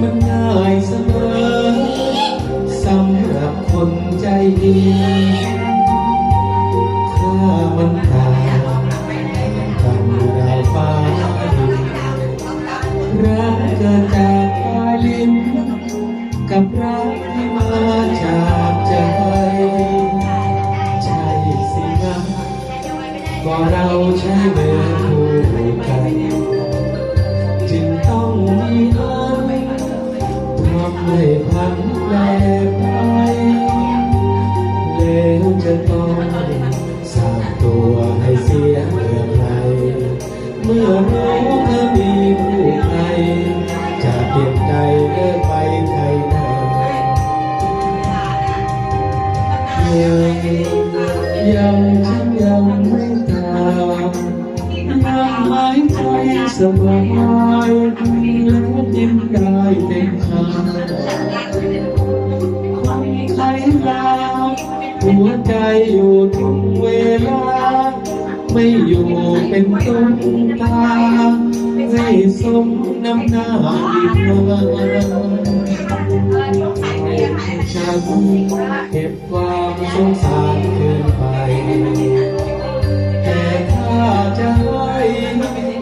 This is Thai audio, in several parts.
มันง่ายเสมอสำหรับคนใจดีถ้ามันตางกันราวฟ้าดินรักเกิดจากปลายลิ้นกับรักที่มาจากใจใช่สินะก็เราใช้เวลาดูดรกัน ให้พันแปรไปแล้วจะต้องสร้างตัวให้เสียเมื่อไหรเหัวใจอยู่ทุกเวลา ไม่อยู่เป็นตุ้มตาให้สมน้ำหน้าอีกครั้งฉันเก็บความสงสารเกินไปแต่ถ้าจะให้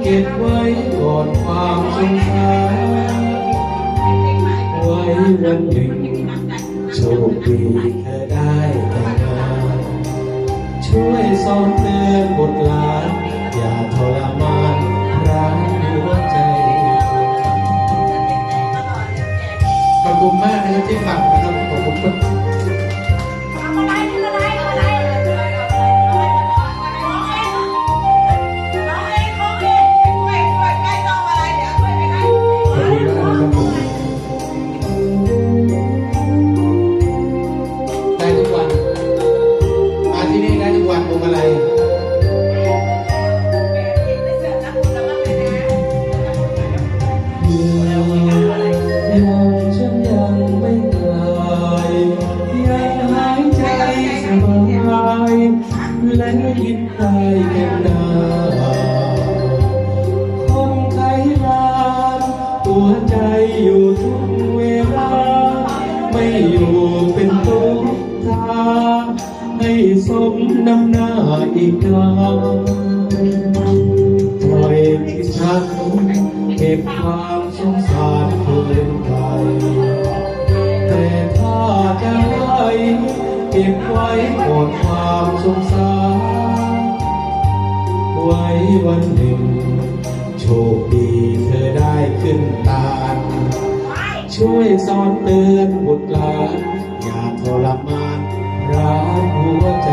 เก็บไว้ก่อนความสงสารไว้วันหนึ่ง โชคดีเธอได้แต่งงานช่วยสอนเตือนบทลานอย่าทรมานร้างหัวใจ ขอบคุณมากนะครับที่ฟังนะครับขอบคุณ อยู่เป็นตุ๊กตาให้สมน้ำหน้าอีกครั้งปล่อยที่ฉันเก็บความสงสารเกินไปแต่ถ้าจะให้เก็บไว้ก่อนความสงสาร ไว้วันหนึ่ง ช่วยสอนเตือนบุตรหลานอย่าทรมานรักหัวใจ